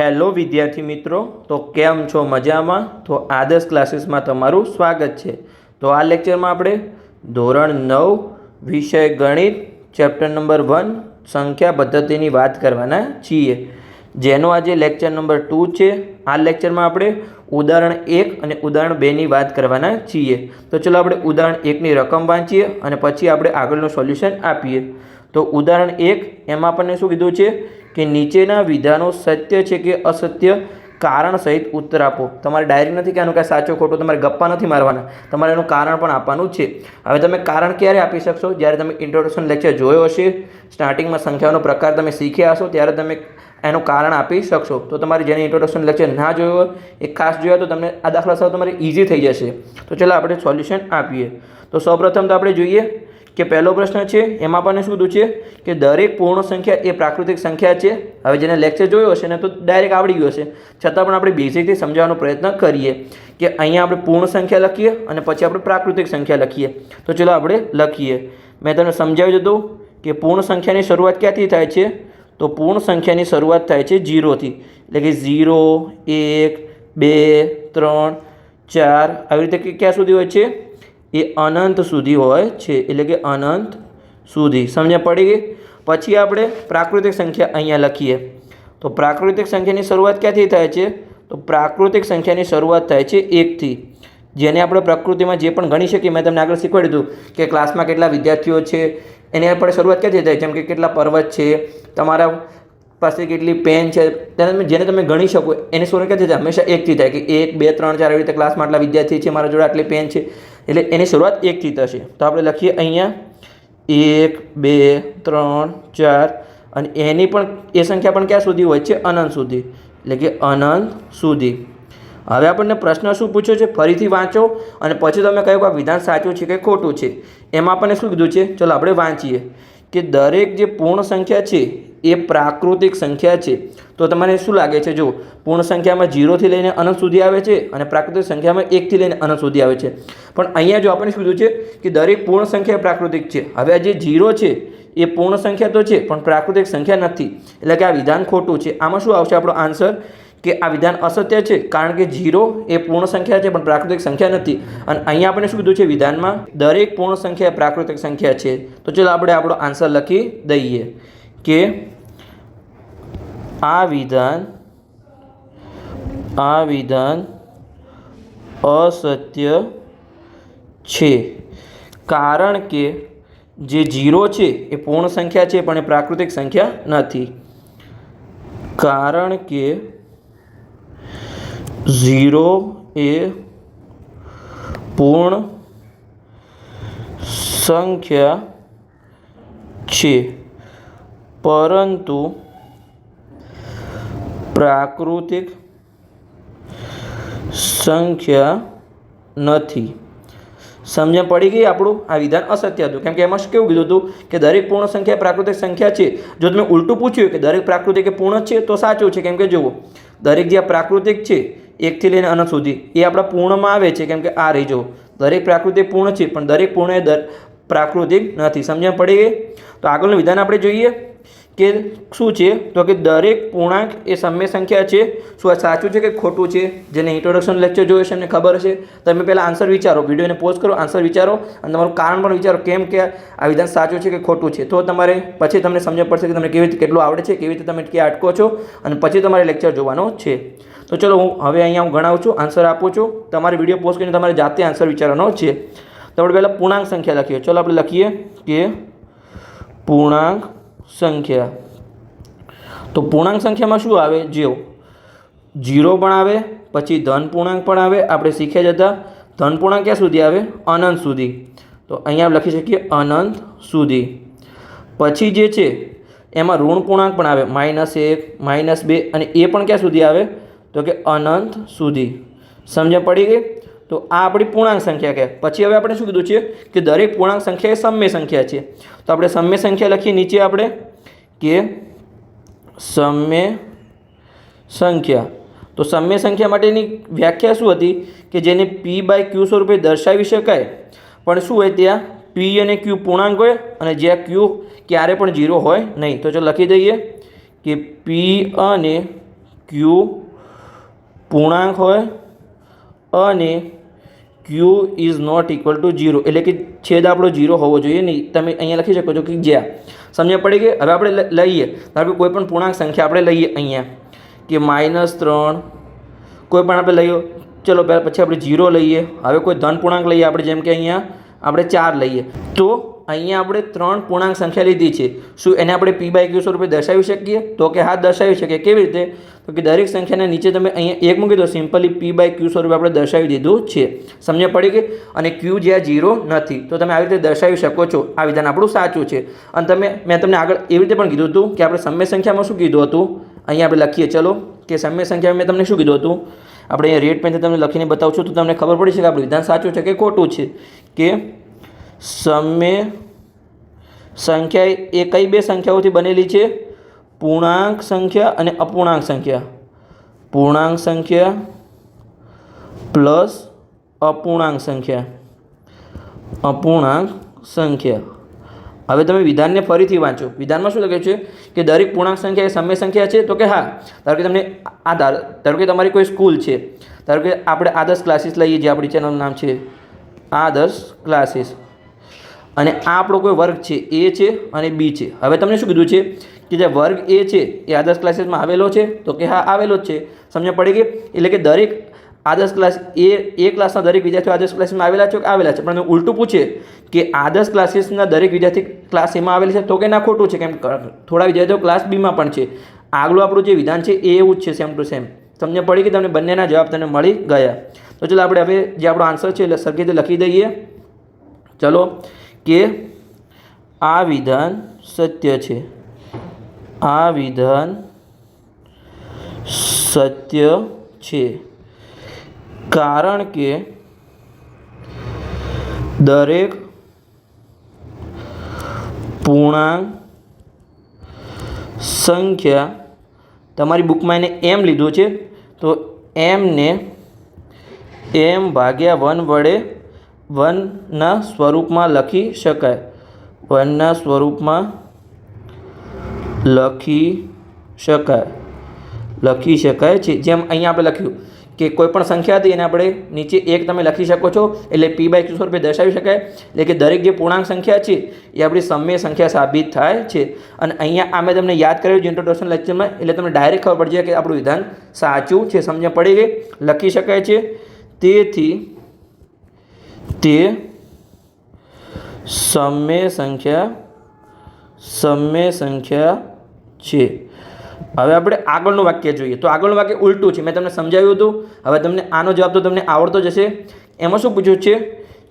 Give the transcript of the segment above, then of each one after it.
Hello વિદ્યાર્થી મિત્રો, તો કેમ છો મજામાં? તો આદર્શ ક્લાસીસમાં તમારું સ્વાગત છે. તો આ લેક્ચરમાં આપણે ધોરણ નવ, વિષય ગણિત, ચેપ્ટર નંબર વન, સંખ્યા પદ્ધતિની વાત કરવાના છીએ. જેનો આજે લેક્ચર નંબર ટુ છે. આ લેક્ચરમાં આપણે ઉદાહરણ એક અને ઉદાહરણ બેની વાત કરવાના છીએ. તો ચલો આપણે ઉદાહરણ એકની રકમ વાંચીએ અને પછી આપણે આગળનું સોલ્યુશન આપીએ. તો ઉદાહરણ એક, એમાં આપણને શું કીધું છે? કે નીચેના વિધાનો સત્ય છે કે અસત્ય કારણ સહિત ઉત્તર આપો. તમારે ડાયરેક્ટ નથી કહેવાનું કે આ સાચો ખોટો, તમારે ગપ્પા નથી મારવાના. તમારે એનું કારણ પણ આપવાનું છે. હવે તમે કારણ ક્યારે આપી શકશો? જ્યારે તમે ઇન્ટ્રોડક્શન લેક્ચર જોયો હશે સ્ટાર્ટિંગમાં સંખ્યાઓનો પ્રકાર તમે શીખ્યા હશો, ત્યારે તમે એનું કારણ આપી શકશો. તો તમારે જેને ઇન્ટ્રોડક્શન લેક્ચર ના જોયો હોય એ ખાસ જોયા તો તમને આ દાખલા સાવ તમારે ઇઝી થઈ જશે. તો ચાલો આપણે સોલ્યુશન આપીએ. તો સૌપ્રથમ તો આપણે જોઈએ કે પહેલો પ્રશ્ન છે, એમાં પણ શું કીધું છે કે દરેક પૂર્ણ સંખ્યા એ પ્રાકૃતિક સંખ્યા છે. હવે જેને લેક્ચર જોયો હશે ને તો ડાયરેક્ટ આવડી ગયો હશે. છતાં પણ આપણે બેઝિકથી સમજાવવાનો પ્રયત્ન કરીએ કે અહીંયા આપણે પૂર્ણ સંખ્યા લખીએ અને પછી આપણે પ્રાકૃતિક સંખ્યા લખીએ. તો ચલો આપણે લખીએ. મેં તમને સમજાવી દીધું કે પૂર્ણ સંખ્યાની શરૂઆત ક્યાંથી થાય છે? તો પૂર્ણ સંખ્યાની શરૂઆત થાય છે ઝીરોથી એટલે કે ઝીરો એક, બે, ત્રણ, ચાર. આવી રીતે ક્યાં સુધી હોય છે? એ અનંત સુધી હોય છે, એટલે કે અનંત સુધી. સમજ્યા પડી ગઈ? પછી આપણે પ્રાકૃતિક સંખ્યા અહીંયા લખીએ. તો પ્રાકૃતિક સંખ્યાની શરૂઆત ક્યાંથી થાય છે? તો પ્રાકૃતિક સંખ્યાની શરૂઆત થાય છે એકથી. જેને આપણે પ્રકૃતિમાં જે પણ ગણી શકીએ, મેં તમને આગળ શીખવાડ્યું હતું કે ક્લાસમાં કેટલા વિદ્યાર્થીઓ છે, એની આપણે શરૂઆત ક્યાંથી થાય? જેમ કે કેટલા પર્વત છે, તમારા પાસે કેટલી પેન છે, તેને તમે, જેને તમે ગણી શકો, એની શરૂઆત ક્યાંથી થાય? હંમેશા એકથી થાય કે એક, બે, ત્રણ, ચાર એવી રીતે ક્લાસમાં આટલા વિદ્યાર્થી છે, મારા જોડે આટલી પેન છે. એટલે એની શરૂઆત એકથી થશે. તો આપણે લખીએ અહીંયા, એક, બે, ત્રણ, ચાર, અને એની પણ એ સંખ્યા પણ ક્યાં સુધી હોય છે? અનંત સુધી. એટલે કે અનંત સુધી. હવે આપણને પ્રશ્ન શું પૂછ્યો છે? ફરીથી વાંચો. અને પછી તમે કહ્યું કે આ વિધાન સાચું છે કે ખોટું છે. એમાં આપણને શું કીધું છે? ચલો આપણે વાંચીએ. કે દરેક જે પૂર્ણ સંખ્યા છે એ પ્રાકૃતિક સંખ્યા છે. તો તમને શું લાગે છે? જો પૂર્ણ સંખ્યામાં જીરોથી લઈને અનંત સુધી આવે છે અને પ્રાકૃતિક સંખ્યામાં એકથી લઈને અનંત સુધી આવે છે. પણ અહીંયા જો આપણને શું છે કે દરેક પૂર્ણ સંખ્યા પ્રાકૃતિક છે. હવે આ જે જીરો છે, એ પૂર્ણ સંખ્યા તો છે, પણ પ્રાકૃતિક સંખ્યા નથી. એટલે કે આ વિધાન ખોટું છે. આમાં શું આવશે આપણો આન્સર કે આ વિધાન અસત્ય છે, કારણ કે જીરો એ પૂર્ણ સંખ્યા છે, પણ પ્રાકૃતિક સંખ્યા નથી. અને અહીંયા આપણે શું કીધું છે વિધાનમાં? દરેક પૂર્ણ સંખ્યા પ્રાકૃતિક સંખ્યા છે. તો ચલો આપણે આપણો આન્સર લખી દઈએ કે આ વિધાન આ વિધાન અસત્ય છે કારણ કે જે જીરો છે એ પૂર્ણ સંખ્યા છે, પણ એ પ્રાકૃતિક સંખ્યા નથી. કારણ કે ઝીરો એ પૂર્ણ સંખ્યા છે. પરંતુ પ્રાકૃતિક સંખ્યા નથી. સમજણ પડી ગઈ આપણું? આ વિધાન અસત્ય હતું. કેમ કે એમાં કેવું કીધું હતું? કે દરેક પૂર્ણ સંખ્યા પ્રાકૃતિક સંખ્યા છે. જો તમે ઉલટું પૂછ્યું કે દરેક પ્રાકૃતિક એ પૂર્ણ છે, તો સાચું છે. કેમ કે જુઓ, દરેક જે પ્રાકૃતિક છે, એકથી લઈને અનંત સુધી, એ આપણા પૂર્ણમાં આવે છે. કેમ કે આ રહી જુઓ. દરેક પ્રાકૃતિક પૂર્ણ છે, પણ દરેક પૂર્ણ એ પ્રાકૃતિક નથી. સમજણ પડી ગઈ? તો આગળનું વિધાન આપણે જોઈએ. કે શું છે? તો કે દરેક પૂર્ણાંક એ સમય સંખ્યા છે. શું આ સાચું છે કે ખોટું છે? જેને ઇન્ટ્રોડક્શન લેક્ચર જોયો છે એમને ખબર હશે. તમે પહેલાં આન્સર વિચારો. વિડીયોને પોઝ કરો આન્સર વિચારો. અને તમારું કારણ પણ વિચારો કેમ કે આ વિધાન સાચું છે કે ખોટું છે. તો તમારે પછી તમને સમજ પડશે કે તમને કેવી રીતે કેટલું આવડે છે, કેવી રીતે તમે ક્યાં અટકો છો. અને પછી તમારે લેક્ચર જોવાનો છે. તો ચલો હું હવે અહીંયા હું ગણાવું છું. આન્સર આપું છું. તમારે વીડિયો પોઝ કરીને તમારે જાતે આન્સર વિચારવાનો છે. તો આપણે પહેલાં પૂર્ણાંક સંખ્યા લખીએ. ચલો આપણે લખીએ કે પૂર્ણાંક સંખ્યા. તો પૂર્ણાંક સંખ્યામાં શું આવે? જેવો જીરો પણ આવે, પછી ધન પૂર્ણાંક પણ આવે. આપણે શીખ્યા જતા ધન પૂર્ણાંક ક્યાં સુધી આવે? અનંત સુધી. તો અહીંયા લખી શકીએ અનંત સુધી. પછી જે છે, એમાં ઋણ પૂર્ણાંક પણ આવે. માઇનસ એક, માઇનસ બે અને એ પણ ક્યાં સુધી આવે? તો કે અનંત સુધી. સમજણ પડી ગઈ? તો આ આપણી પૂર્ણાંક સંખ્યા કહે પછી હવે આપણે શું કીધું છે કે દરેક પૂર્ણાંક સંખ્યા એ સમ્ય સંખ્યા છે. તો આપણે સમ્ય સંખ્યા લખીએ નીચે આપણે કે સમ્ય સંખ્યા. તો સમ્ય સંખ્યા માટેની વ્યાખ્યા શું હતી? કે જેને પી બાય ક્યુ સ્વરૂપે દર્શાવી શકાય. પણ શું હોય ત્યાં? પી અને ક્યુ પૂર્ણાંક હોય અને જ્યાં ક્યુ ક્યારે પણ ઝીરો હોય નહીં. તો ચાલો લખી દઈએ કે પી અને ક્યુ પૂર્ણાંક હોય અને Q is not equal to zero એટલે કે છેદ આપણો જીરો હોવો જોઈએ નહીં. તમે અહીંયા લખી શકો છો કે જ્યાં. સમજ પડી ગઈ? હવે આપણે લઈએ. ધારો કે કોઈ પણ પૂર્ણાંક સંખ્યા આપણે લઈએ અહીંયા. કે માઇનસ ત્રણ. કોઈ પણ આપણે લઈએ. ચલો, પહેલાં પછી આપણે જીરો લઈએ. હવે કોઈ ધન પૂર્ણાંક લઈએ આપણે, જેમ કે અહીંયા. આપણે ચાર લઈએ. તો અહીંયા આપણે ત્રણ પૂર્ણાંક સંખ્યા લીધી છે. શું એને આપણે પી બાય ક્યુ સ્વરૂપે દર્શાવી શકીએ? તો કે હા, દર્શાવી શકીએ. કેવી રીતે? તો કે દરેક સંખ્યાના નીચે તમે અહીંયા એક મૂકી દો. સિમ્પલી પી બાય ક્યુ સ્વરૂપે આપણે દર્શાવી દીધું છે. સમજ પડી ગઈ? અને ક્યુ જ્યાં જીરો નથી. તો તમે આવી રીતે દર્શાવી શકો છો. આ વિધાન આપણું સાચું છે. અને તમે, મેં તમને આગળ એવી રીતે પણ કીધું હતું કે આપણે સમય સંખ્યામાં શું કીધું હતું? અહીંયા આપણે લખીએ, ચલો, કે સમય સંખ્યામાં મેં તમને શું કીધું હતું? આપણે રેડ પેનથી તમને લખીને બતાવું છું તો તમને ખબર પડી છે કે આપણું વિધાન સાચું છે કે ખોટું છે? કે સમય સંખ્યા એ કઈ બે સંખ્યાઓથી બનેલી છે? પૂર્ણાંક સંખ્યા અને અપૂર્ણાંક સંખ્યા. પૂર્ણાંક સંખ્યા પ્લસ અપૂર્ણાંક સંખ્યા. અપૂર્ણાંક સંખ્યા. હવે તમે વિધાનને ફરીથી વાંચો. વિધાનમાં શું લખ્યું છે કે દરેક પૂર્ણાંક સંખ્યા એ સમય સંખ્યા છે? તો કે હા. ધારો કે તમને આ ધારો કે તમારી કોઈ સ્કૂલ છે. ધારો કે આપણે આદર્શ ક્લાસીસ લઈએ જે આપણી ચેનલનું નામ છે. આદર્શ ક્લાસીસ અને આ આપણો કોઈ વર્ગ છે, એ છે અને બી છે. હવે તમને શું કીધું છે? કે જે વર્ગ એ છે, એ આદર્શ ક્લાસીસમાં આવેલો છે? તો કે હા, આવેલો જ છે. સમજ પડી ગઈ? એટલે કે દરેક આદર્શ ક્લાસ એ એ ક્લાસના દરેક વિદ્યાર્થીઓ આદર્શ ક્લાસમાં આવેલા છે કે આવેલા છે? પણ ઉલટું પૂછે કે આદર્શ ક્લાસીસના દરેક વિદ્યાર્થી ક્લાસ એમાં આવેલા છે તો કે ના ખોટું છે? કેમ થોડા વિદ્યાર્થીઓ ક્લાસ બીમાં પણ છે. આગલું આપણું જે વિધાન છે, એ એવું જ છે સેમ ટુ સેમ તમને પડી કે તમને બંનેના જવાબ તમને મળી ગયા. તો ચલો, આપણે હવે જે આપણો આન્સર છે, એટલે સરખી રીતે લખી દઈએ. ચલો કે આ વિધાન સત્ય છે. આ વિધાન સત્ય છે. કારણ કે દરેક પૂર્ણાંક સંખ્યા તમારી બુકમાં એને એમ લીધું છે, તો એમને એમ ભાગ્યા વન વડે વનના સ્વરૂપમાં લખી શકાય. વનના સ્વરૂપમાં લખી શકાય. લખી શકાય છે. જેમ અહીંયા આપણે લખ્યું કે કોઈ પણ સંખ્યા હતી એને આપણે નીચે એક તમે લખી શકો છો. એટલે પી બાય ક્યુ સ્વરૂપે દર્શાવી શકાય. એટલે કે દરેક જે પૂર્ણાંક સંખ્યા છે, એ આપણી સમય સંખ્યા સાબિત થાય છે. અને અહીંયા આ મેં તમને યાદ કર્યું છે ઇન્ટ્રોડક્શન લેક્ચરમાં એટલે તમને ડાયરેક્ટ ખબર પડી જાય કે આપણું વિધાન સાચું છે, સમજણ પડી ગઈ. લખી શકાય છે. તેથી તે સમય સંખ્યા સમય સંખ્યા છે. હવે આપણે આગળનું વાક્ય જોઈએ. તો આગળનું વાક્ય ઉલટું છે. મેં તમને સમજાવ્યું હતું. હવે તમને આનો જવાબ તો તમને આવડતો જશે એમાં શું પૂછ્યું છે?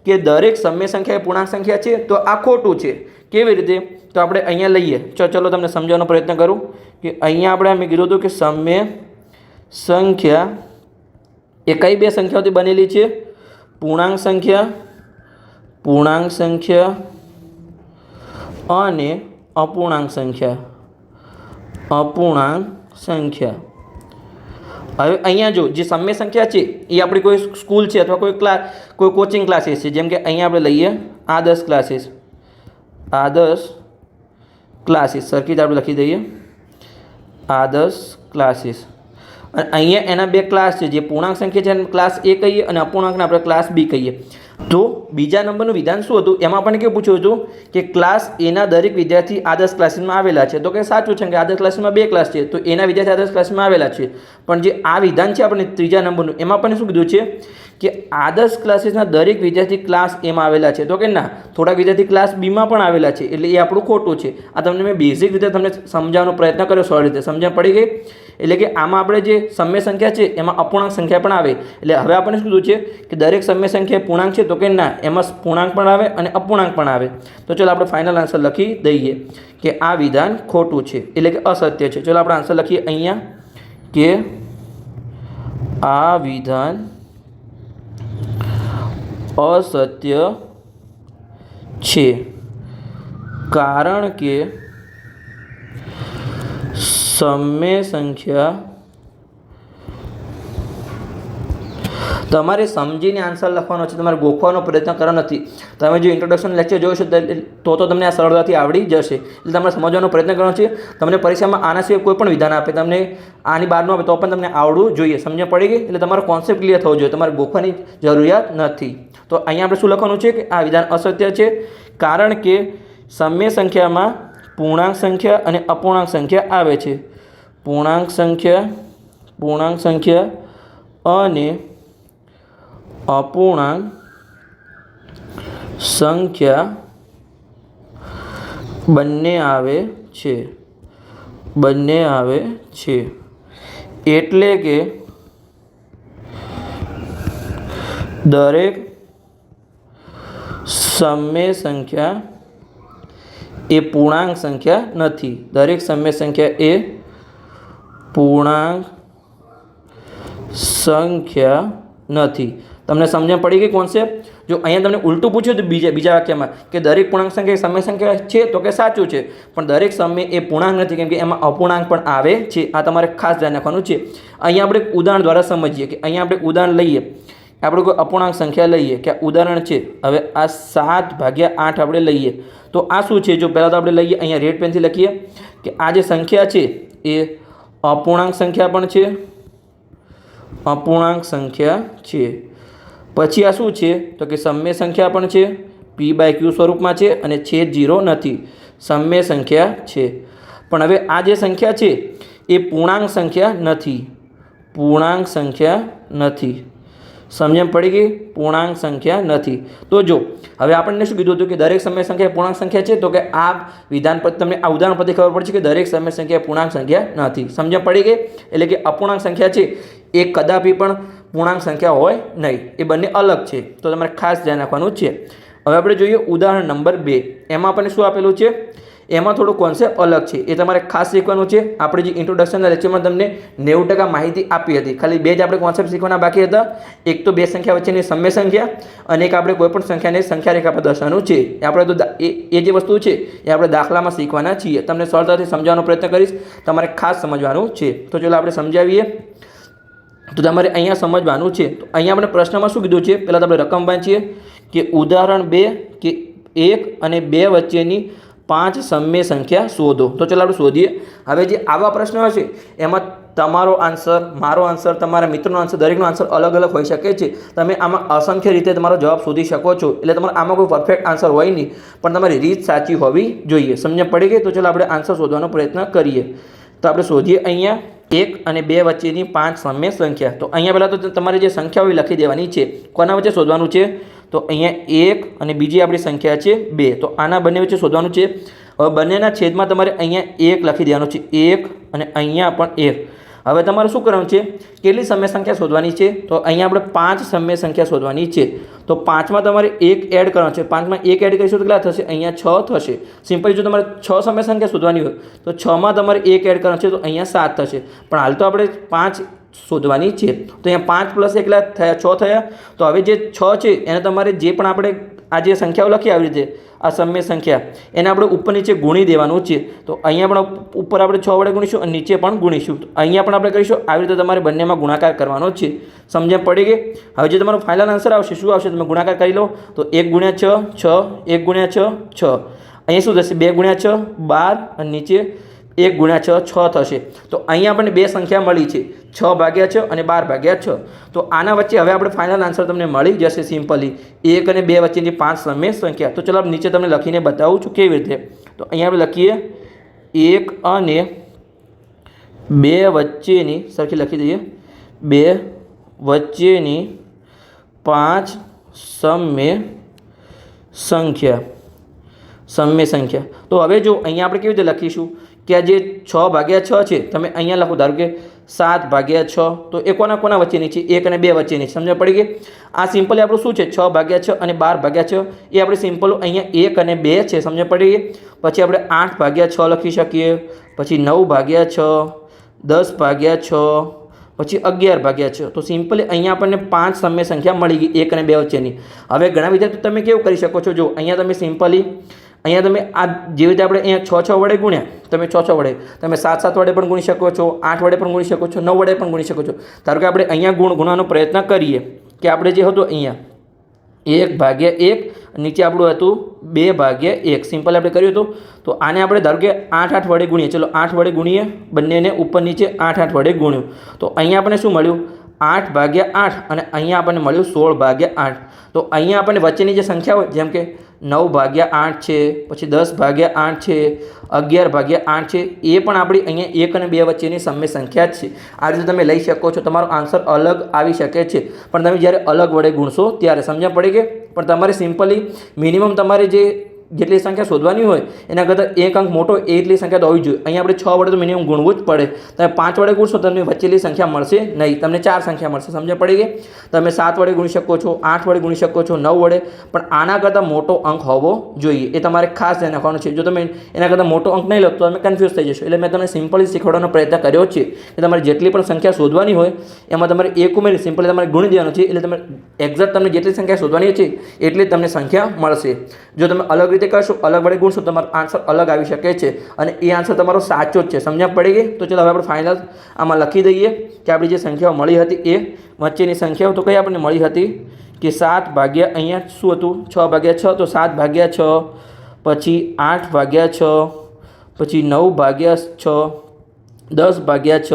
કે દરેક સમય સંખ્યા પૂર્ણાંક સંખ્યા છે? તો આ ખોટું છે. કેવી રીતે? તો આપણે અહીંયા લઈએ. ચલો ચલો, તમને સમજાવવાનો પ્રયત્ન કરું. કે અહીંયા આપણે મેં કીધું હતું કે સમય સંખ્યા એ કઈ બે સંખ્યાઓથી બનેલી છે? પૂર્ણાંક સંખ્યા પૂર્ણાંક સંખ્યા અને અપૂર્ણાંક સંખ્યા. અપૂર્ણાંક સંખ્યા. હવે અહીંયા જો જે સમય સંખ્યા છે, એ આપણી કોઈ સ્કૂલ છે અથવા કોઈ ક્લાસ કોઈ કોચિંગ ક્લાસીસ છે, જેમ કે અહીંયા આપણે લઈએ આદર્શ ક્લાસીસ આદર્શ ક્લાસીસ સરખી આપણે લખી દઈએ. આદર્શ ક્લાસીસ અને અહીંયા એના બે ક્લાસ છે. જે પૂર્ણાંક સંખ્યા છે, એને ક્લાસ એ કહીએ અને અપૂર્ણાંકને આપણે ક્લાસ બી કહીએ. તો બીજા નંબરનું વિધાન શું હતું? એમાં આપણને કેવું પૂછ્યું હતું કે ક્લાસ એના દરેક વિદ્યાર્થી આદર્શ ક્લાસીસમાં આવેલા છે. તો કે સાચું છે કે આદર્શ ક્લાસીસમાં બે ક્લાસ છે. તો એના વિદ્યાર્થી આદર્શ ક્લાસમાં આવેલા છે. પણ જે આ વિધાન છે આપણે ત્રીજા નંબરનું, એમાં આપણને શું કીધું છે કે આદર્શ ક્લાસીસના દરેક વિદ્યાર્થી ક્લાસ એમાં આવેલા છે. તો કે ના, થોડાક વિદ્યાર્થી ક્લાસ બીમાં પણ આવેલા છે. એટલે એ આપણું ખોટું છે. આ તમને મેં બેઝિક રીતે તમને સમજાવવાનો પ્રયત્ન કર્યો, સરળ રીતે. સમજણ પડી ગઈ? એટલે કે આમાં આપણે જે સમય સંખ્યા છે, એમાં અપૂર્ણાંક સંખ્યા પણ આવે. એટલે હવે આપણને શું કીધું છે કે દરેક સમય સંખ્યા પૂર્ણાંક છે, તો કે ના, એમાં પૂર્ણાંક પણ આવે અને અપૂર્ણાંક પણ આવે. તો ચલો આપણે ફાઇનલ આન્સર લખી દઈએ કે આ વિધાન ખોટું છે, એટલે કે અસત્ય છે. ચલો આપણે આન્સર લખીએ અહીંયા કે આ વિધાન અસત્ય છે. કારણ કે સમય સંખ્યા. તમારે સમજીને આન્સર લખવાનો છે, તમારે ગોખવાનો પ્રયત્ન કરવાનો નથી. તમે જો ઇન્ટ્રોડક્શન લેક્ચર જોશો તો તો તમને આ સરળતાથી આવડી જશે. એટલે તમારે સમજવાનો પ્રયત્ન કરવાનો છે. તમને પરીક્ષામાં આના સિવાય કોઈ પણ વિધાન આપે, તમને આની બહારનું આપે તો પણ તમને આવડવું જોઈએ. સમજ પડી ગઈ? એટલે તમારો કોન્સેપ્ટ ક્લિયર થવો જોઈએ. તમારે ગોખવાની જરૂરિયાત નથી. તો અહીંયા આપણે શું લખવાનું છે કે આ વિધાન અસત્ય છે. કારણ કે સમય સંખ્યામાં પૂર્ણાંક સંખ્યા અને અપૂર્ણાંક સંખ્યા આવે છે. પૂર્ણાંક સંખ્યા પૂર્ણાંક સંખ્યા અને અપૂર્ણાંક સંખ્યા બંને આવે છે. બંને આવે છે. એટલે કે દરેક સમય સંખ્યા એ પૂર્ણાંક સંખ્યા નથી. દરેક સમય સંખ્યા એ પૂર્ણાંક સંખ્યા નથી. તમને સમજણ પડી ગઈ કોન્સેપ્ટ જો અહીંયા તમને ઉલટું પૂછ્યું તો બીજા બીજા વાક્યમાં કે દરેક પૂર્ણાંક સંખ્યા સમય સંખ્યા છે તો કે સાચું છે. પણ દરેક સમય એ પૂર્ણાંક નથી, કેમ કે એમાં અપૂર્ણાંક પણ આવે છે. આ તમારે ખાસ ધ્યાન રાખવાનું છે. અહીંયા આપણે ઉદાહરણ દ્વારા સમજીએ કે અહીંયા આપણે ઉદાહરણ લઈએ. આપણે કોઈ અપૂર્ણાંક સંખ્યા લઈએ કે આ ઉદાહરણ છે. હવે આ સાત ભાગ્યા આઠ આપણે લઈએ. તો આ શું છે? જો પહેલાં તો આપણે લઈએ, અહીંયા રેડ પેનથી લખીએ કે આ જે સંખ્યા છે એ અપૂર્ણાંક સંખ્યા પણ છે. અપૂર્ણાંક સંખ્યા છે. પછી આ શું છે? તો કે સમ્ય સંખ્યા પણ છે. પી બાય ક્યુ સ્વરૂપમાં છે અને છેદ જીરો નથી. સમ્ય સંખ્યા છે. પણ હવે આ જે સંખ્યા છે એ પૂર્ણાંક સંખ્યા નથી. પૂર્ણાંક સંખ્યા નથી. સમજણ પડી ગઈ? પૂર્ણાંક સંખ્યા નથી. તો જો, હવે આપણને શું કીધું હતું કે દરેક સમય સંખ્યા પૂર્ણાંક સંખ્યા છે? તો કે આ વિધાન પર તમને આ ઉદાહરણ પરથી ખબર પડશે કે દરેક સમય સંખ્યા પૂર્ણાંક સંખ્યા નથી. સમજણ પડી ગઈ? એટલે કે અપૂર્ણાંક સંખ્યા છે. એ કદાપી પણ પૂર્ણાંક સંખ્યા હોય નહીં. એ બંને અલગ છે. તો તમારે ખાસ ધ્યાન રાખવાનું છે. હવે આપણે જોઈએ ઉદાહરણ નંબર બે. એમાં આપણને શું આપેલું છે? એમાં થોડું કોન્સેપ્ટ અલગ છે. એ તમારે ખાસ શીખવાનું છે. આપણે જે ઇન્ટ્રોડક્શનના લેક્ચરમાં તમને નેવું ટકા માહિતી આપી હતી. ખાલી બે જ આપણે કોન્સેપ્ટ શીખવાના બાકી હતા. એક તો બે સંખ્યા વચ્ચેની સમય સંખ્યા અને એક આપણે કોઈપણ સંખ્યાને સંખ્યા રેખા પર દર્શાવવાનું છે. આપણે તો એ જે વસ્તુ છે, એ આપણે દાખલામાં શીખવાના છીએ. તમને સરળતાથી સમજાવવાનો પ્રયત્ન કરીશ. તમારે ખાસ સમજવાનું છે. તો ચાલો આપણે સમજાવીએ. તો તમારે અહીંયા સમજવાનું છે. તો અહીંયા આપણે પ્રશ્નમાં શું કીધું છે? પહેલાં તો આપણે રકમ વાંચીએ કે ઉદાહરણ બે કે એક અને બે વચ્ચેની પાંચ સમય સંખ્યા શોધો. તો ચાલો આપણે શોધીએ. હવે જે આવા પ્રશ્નો હશે, એમાં તમારો આન્સર મારો આન્સર તમારા મિત્રનો આન્સર દરેકનો આન્સર અલગ અલગ હોઈ શકે છે. તમે આમાં અસંખ્ય રીતે તમારો જવાબ શોધી શકો છો. એટલે તમારે આમાં કોઈ પરફેક્ટ આન્સર હોય નહીં. પણ તમારી રીત સાચી હોવી જોઈએ. સમજણ પડી ગઈ? તો ચાલો આપણે આન્સર શોધવાનો પ્રયત્ન કરીએ. તો આપણે શોધીએ અહીંયા એક અને બે વચ્ચેની પાંચ સમય સંખ્યા. તો અહીંયા પહેલાં તો તમારે જે સંખ્યાઓ લખી દેવાની છે. કોના વચ્ચે શોધવાનું છે? તો અહીંયા એક અને બીજી આપણી સંખ્યા છે બે. તો આના બંને વચ્ચે શોધવાનું છે. હવે બંનેના છેદમાં તમારે અહીંયા એક લખી દેવાનું છે. એક અને અહીંયા પણ એક. હવે તમારે શું કરવાનું છે? કેટલી સમય સંખ્યા શોધવાની છે? તો અહીંયા આપણે પાંચ સમય સંખ્યા શોધવાની છે. તો પાંચમાં તમારે એક એડ કરવાનો છે. પાંચમાં એક એડ કરીશું તો કેટલા થશે? અહીંયા છ થશે. સિમ્પલી જો તમારે છ સમય સંખ્યા શોધવાની હોય, તો છમાં તમારે એક એડ કરવાનો છે, તો અહીંયા સાત થશે. પણ હાલ તો આપણે પાંચ શોધવાની છે. તો અહીંયા પાંચ પ્લસ એકલા થયા, છ થયા. તો હવે જે છ છે, એને તમારે જે પણ આપણે આ જે સંખ્યાઓ લખી આવી રીતે, આ સમય સંખ્યા, એને આપણે ઉપર નીચે ગુણી દેવાનું છે. તો અહીંયા પણ ઉપર આપણે છ વડે ગુણીશું અને નીચે પણ ગુણીશું. અહીંયા પણ આપણે કરીશું, આવી રીતે તમારે બંનેમાં ગુણાકાર કરવાનો છે. સમજણ પડી ગઈ? હવે જે તમારો ફાઇનલ આન્સર આવશે, શું આવશે? તમે ગુણાકાર કરી લો. તો એક ગુણ્યા છ છ, એક ગુણ્યા છ છ. અહીંયા શું થશે? બે ગુણ્યા છ, બાર અને નીચે એક ગુણ્યા છ છ થશે. તો અહીંયા આપણને બે સંખ્યા મળી છે. છ ભાગ્યા છ અને બાર ભાગ્યા છ. તો આના વચ્ચે હવે આપણે ફાઇનલ આન્સર તમને મળી જશે સિમ્પલી એક અને બે વચ્ચેની પાંચ સમય સંખ્યા. તો ચલો, નીચે તમને લખીને બતાવું છું કેવી રીતે. તો અહીંયા આપણે લખીએ. એક અને બે વચ્ચેની, સરખી લખી દઈએ. બે વચ્ચેની પાંચ સમય સંખ્યા. સમય સંખ્યા. તો હવે જો અહીંયા આપણે કેવી રીતે લખીશું? કે આ જે છ ભાગ્યા છ છે, તમે અહીંયા લખો, ધારો કે સાત ભાગ્યા છ, તો એ કોના કોના વચ્ચેની છે? એક અને બે વચ્ચેની સમજ પડી ગઈ? આ સિમ્પલી આપણું શું છે? છ ભાગ્યા છ અને બાર ભાગ્યા છ, એ આપણે સિમ્પલ અહીંયા એક અને બે છે, સમજ પડી ગઈ? પછી આપણે આઠ ભાગ્યા છ લખી શકીએ, પછી નવ ભાગ્યા છ, દસ ભાગ્યા છ, પછી અગિયાર ભાગ્યા છ, તો સિમ્પલી અહીંયા આપણને પાંચ સમય સંખ્યા મળી ગઈ, એક અને બે વચ્ચેની. હવે ઘણા વિદ્યાર્થીઓ તમે કેવું કરી શકો છો? જો, અહીંયા તમે સિમ્પલી અહીંયા તમે આ જેવી રીતે આપણે અહીંયા છ છ વડે ગુણ્યા, તમે છ છ વડે, તમે સાત સાત વડે પણ ગુણી શકો છો, આઠ વડે પણ ગુણી શકો છો, નવ વડે પણ ગુણી શકો છો. ધારો કે આપણે અહીંયા ગુણ ગુણવાનો પ્રયત્ન કરીએ, કે આપણે જે હતું અહીંયા, એક ભાગ્યા એક, નીચે આપણું હતું બે ભાગ્યા એક. સિમ્પલ આપણે કર્યું હતું. તો આને આપણે ધારો કે આઠ આઠ વડે ગુણીએ. ચલો, આઠ વડે ગુણીએ, બંનેને ઉપર નીચે આઠ આઠ વડે ગુણ્યું. તો અહીંયા આપણને શું મળ્યું? આઠ ભાગ્યા આઠ, અને અહીંયા આપણને મળ્યું સોળ ભાગ્યા આઠ. તો અહીંયા આપણને વચ્ચેની જે સંખ્યા હોય, જેમ કે નવ ભાગ્યા આઠ છે, પછી દસ ભાગ્યા આઠ છે, અગિયાર ભાગ્યા આઠ છે, એ પણ આપણી અહીંયા એક અને બે વચ્ચેની સમય સંખ્યા જ છે. આ રીતે તમે લઈ શકો છો, તમારો આન્સર અલગ આવી શકે છે. પણ તમે જ્યારે અલગ વડે ગુણશો ત્યારે સમજ્યા પડી કે, પણ તમારે સિમ્પલી મિનિમમ તમારે જે જેટલી સંખ્યા શોધવાની હોય, એના કરતાં એક અંક મોટો એટલી સંખ્યા તો હોવી જોઈએ. અહીંયા આપણે છ વડે તો મિનિમમ ગુણવું જ પડે. તમે પાંચ વડે ગુણશો, તમને વચ્ચેલી સંખ્યા મળશે નહીં. તમને ચાર સંખ્યા મળશે. સમજ પડી ગઈ? તમે સાત વડે ગુણી શકો છો, આઠ વડે ગુણી શકો છો, નવ વડે. પણ આના કરતાં મોટો અંક હોવો જોઈએ. એ તમારે ખાસ ધ્યાન રાખવાનું છે. જો તમે એના કરતાં મોટો અંક નહીં લો, તો તમે કન્ફ્યુઝ થઈ જશો. એટલે મેં તમને સિમ્પલી શીખવાડવાનો પ્રયત્ન કર્યો છે કે તમારે જેટલી પણ સંખ્યા શોધવાની હોય, એમાં તમારે એક ઉમેરી સિમ્પલી તમારે ગુણી દેવાનું છે. એટલે તમે એક્ઝેક્ટ તમને જેટલી સંખ્યા શોધવાની છે, એટલી તમને સંખ્યા મળશે. જો તમે અલગ રીતે કરશો, અલગ વડે ગુણશો, તમારો આન્સર અલગ આવી શકે છે. અને એ આન્સર તમારો સાચો જ છે. સમજ્યા પડી ગઈ? તો ચાલો હવે આપણે ફાઇનલ આમાં લખી દઈએ કે આપણી જે સંખ્યાઓ મળી હતી એ, વચ્ચેની સંખ્યાઓ તો કઈ આપણને મળી હતી? કે સાત ભાગ્યા અહીંયા શું હતું? છ ભાગ્યા છ, તો સાત ભાગ્યા છ, પછી આઠ ભાગ્યા છ, પછી નવ ભાગ્યા છ, દસ ભાગ્યા છ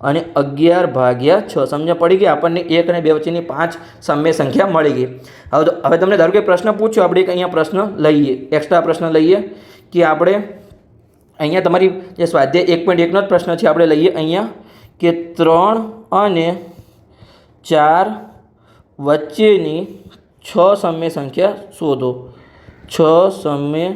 અને અગિયાર ભાગ્યા છ. સમજણ પડી ગઈ? આપણને એક અને બે વચ્ચેની પાંચ સમય સંખ્યા મળી ગઈ. હવે તો, હવે તમને ધારો કે પ્રશ્ન પૂછ્યો, આપણે અહીંયા પ્રશ્ન લઈએ. એક્સ્ટ્રા પ્રશ્ન લઈએ કે આપણે અહીંયા તમારી જે સ્વાધ્યાય એક પોઈન્ટ એકનો જ પ્રશ્ન છે, આપણે લઈએ અહીંયા કે ત્રણ અને ચાર વચ્ચેની છ સમય સંખ્યા શોધો. છ સમય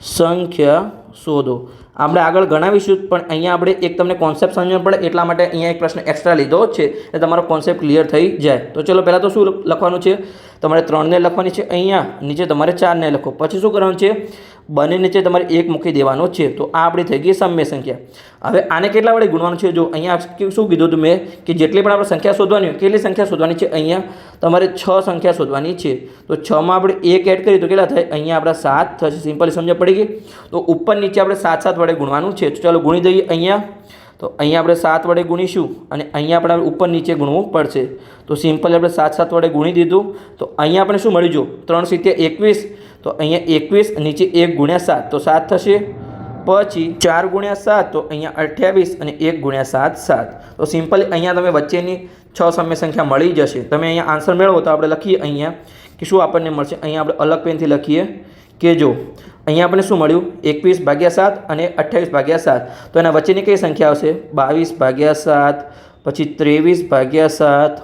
સંખ્યા શોધો. આપણે આગળ ગણાવીશું, પણ અહીંયા આપણે એક તમને કોન્સેપ્ટ સમજણ પડે, એટલા માટે અહીંયા એક પ્રશ્ન એક્સ્ટ્રા લીધો છે, એટલે તમારો કોન્સેપ્ટ ક્લિયર થઈ જાય. તો ચલો, પહેલાં તો શું લખવાનું છે? તમારે ત્રણને લખવાની છે અહીંયા, નીચે તમારે ચારને લખો. પછી શું કરવાનું છે? બંને નીચે તમારે એક મૂકી દેવાનો છે. તો આ આપણી થઈ ગઈ સમય સંખ્યા. હવે આને કેટલા વડે ગુણવાનું છે? જો અહીંયા શું કીધું હતું મેં? કે જેટલી પણ આપણે સંખ્યા શોધવાની હોય, કેટલી સંખ્યા શોધવાની છે? અહીંયા તમારે છ સંખ્યા શોધવાની છે. તો છમાં આપણે એક એડ કરીએ તો કેટલા થાય? અહીંયા આપણા સાત થશે. સિમ્પલી સમજ પડી ગઈ? તો ઉપર નીચે આપણે સાત સાત વડે ગુણવાનું છે. તો ચાલો ગુણી દઈએ અહીંયા. તો અહીંયા આપણે સાત વડે ગુણીશું અને અહીંયા આપણે ઉપર નીચે ગુણવું પડશે. તો સિમ્પલ આપણે સાત સાત વડે ગુણી દીધું. તો અહીંયા આપણે શું મળી જો ત્રણ સિત્તેર એકવીસ. તો અહીંયા એકવીસ, નીચે એક ગુણ્યા સાત, તો સાત થશે. પછી ચાર ગુણ્યા સાત, તો અહીંયા અઠ્યાવીસ અને એક ગુણ્યા સાત સાત. તો સિમ્પલ અહીંયા તમે વચ્ચેની છ સમય સંખ્યા મળી જશે. તમે અહીંયા આન્સર મેળવો તો આપણે લખીએ અહીંયા કે શું આપણને મળશે. અહીંયા આપણે અલગ પેનથી લખીએ કે જો, અહીંયા આપણને શું મળ્યું? એકવીસ ભાગ્યા સાત અને અઠ્યાવીસ ભાગ્યા સાત. તો એના વચ્ચેની કઈ સંખ્યા આવશે? બાવીસ ભાગ્યા સાત, પછી ત્રેવીસ ભાગ્યા સાત,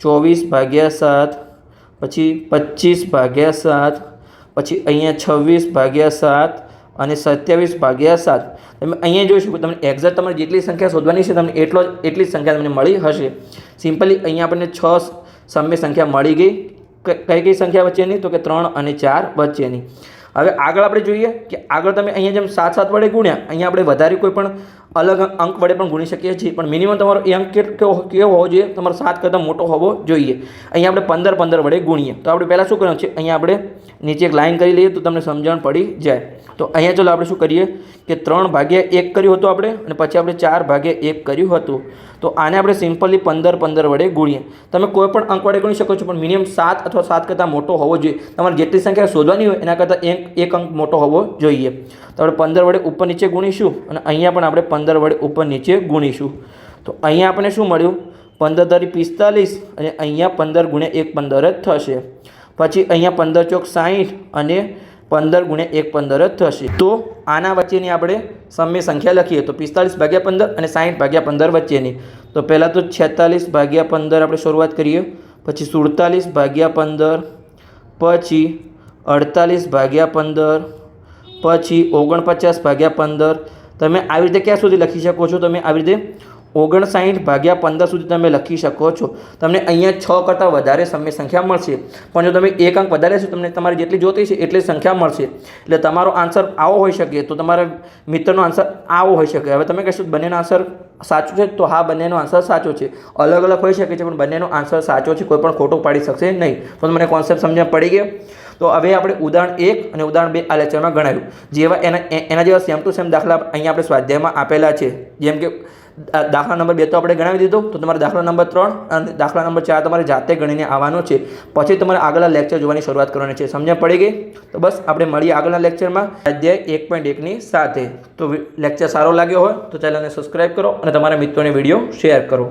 ચોવીસ ભાગ્યા સાત, પછી પચીસ ભાગ્યા સાત પછી અહીંયા છવ્વીસ ભાગ્યા સાત અને સત્યાવીસ ભાગ્યા સાત. તમે અહીંયા જોઈ શકો, તમને એક્ઝેક્ટ તમારે જેટલી સંખ્યા શોધવાની છે, તમને એટલો એટલી સંખ્યા તમને મળી હશે. સિમ્પલી અહીંયા આપણને છ સમય સંખ્યા મળી ગઈ. કઈ કઈ સંખ્યા વચ્ચેની? તો કે ત્રણ અને ચાર વચ્ચેની. હવે આગળ આપણે જોઈએ કે આગળ તમે અહીંયા જેમ સાત સાત વડે ગુણ્યા, અહીંયા આપણે વધારે કોઈ પણ અલગ અંક વડે પણ ગુણી શકીએ છીએ. પણ મિનિમમ તમારો એ અંક કેવો કેવો હોવો જોઈએ? તમારો સાત કરતાં મોટો હોવો જોઈએ. અહીંયા આપણે પંદર પંદર વડે ગુણીએ. તો આપણે પહેલાં શું કરવાનું છે? અહીંયા આપણે નીચે એક લાઇન કરી લઈએ તો તમને સમજણ પડી જાય. તો અહીંયા ચાલો આપણે શું કરીએ કે ત્રણ ભાગ્યા એક કર્યું હતું આપણે અને પછી આપણે ચાર ભાગ્યા એક કર્યું હતું. તો આને આપણે સિમ્પલી પંદર પંદર વડે ગુણીએ. તમે કોઈ પણ અંક વડે ગુણી શકો છો, પણ મિનિમમ સાત અથવા સાત કરતાં મોટો હોવો જોઈએ. તમારે જેટલી સંખ્યા શોધવાની હોય એના કરતાં એક એક અંક મોટો હોવો જોઈએ. તો આપણે પંદર વડે ઉપર નીચે ગુણીશું અને અહીંયા પણ આપણે પંદર વડે ઉપર નીચે ગુણીશું. તો અહીંયા આપણને શું મળ્યું? પંદર તારી પિસ્તાલીસ અને અહીંયા પંદર ગુણ્યા એક પંદર જ થશે. પછી અહીંયા પંદર ચોક સાહીઠ અને પંદર ગુણ્યા એક પંદર જ થશે. તો આના વચ્ચેની આપણે સમય સંખ્યા લખીએ તો પિસ્તાળીસ ભાગ્યા પંદર અને સાહીઠ ભાગ્યા પંદર વચ્ચેની. તો પહેલાં તો છેતાલીસ ભાગ્યા પંદર આપણે શરૂઆત કરીએ. પછી સુડતાલીસ ભાગ્યા પંદર, પછી અડતાલીસ ભાગ્યા પંદર, પછી ઓગણપચાસ ભાગ્યા પંદર. તમે આવી રીતે ક્યાં સુધી લખી શકો છો? તમે આવી રીતે ઓગણસાઠ ભાગ્યા પંદર સુધી તમે લખી શકો છો. તમને અહીંયા છ કરતાં વધારે સમય સંખ્યા મળશે. પણ જો તમે એક અંક વધારે છે, તમને તમારી જેટલી જોતી છે એટલી સંખ્યા મળશે. એટલે તમારો આન્સર આવો હોઈ શકે, તો તમારા મિત્રનો આન્સર આવો હોઈ શકે. હવે તમે કહેશો બંનેનો આન્સર સાચું છે, તો હા, બંનેનો આન્સર સાચો છે. અલગ અલગ હોઈ શકે છે, પણ બંનેનો આન્સર સાચો છે, કોઈ પણ ખોટો પાડી શકશે નહીં. તો મને કોન્સેપ્ટ સમજણ પડી ગયો તો હવે આપણે ઉદાહરણ એક અને ઉદાહરણ બે આ લેક્ચરમાં ગણાવ્યું. જેવા એના એના જેવા સેમ ટુ સેમ દાખલા અહીંયા આપણે સ્વાધ્યાયમાં આપેલા છે. જેમ કે દાખલા નંબર બે તો આપણે ગણાવી દીધો, તો તમારે દાખલા નંબર ત્રણ અને દાખલા નંબર ચાર તમારે જાતે ગણીને આવવાનો છે. પછી તમારે આગળના લેક્ચર જોવાની શરૂઆત કરવાની છે. સમજણ પડી ગઈ? તો બસ આપણે મળીએ આગળના લેક્ચરમાં અધ્યાય એક પોઈન્ટ એકની સાથે. તો લેક્ચર સારો લાગ્યો હોય તો ચેનલને સબસ્ક્રાઈબ કરો અને તમારા મિત્રોને વીડિયો શેર કરો.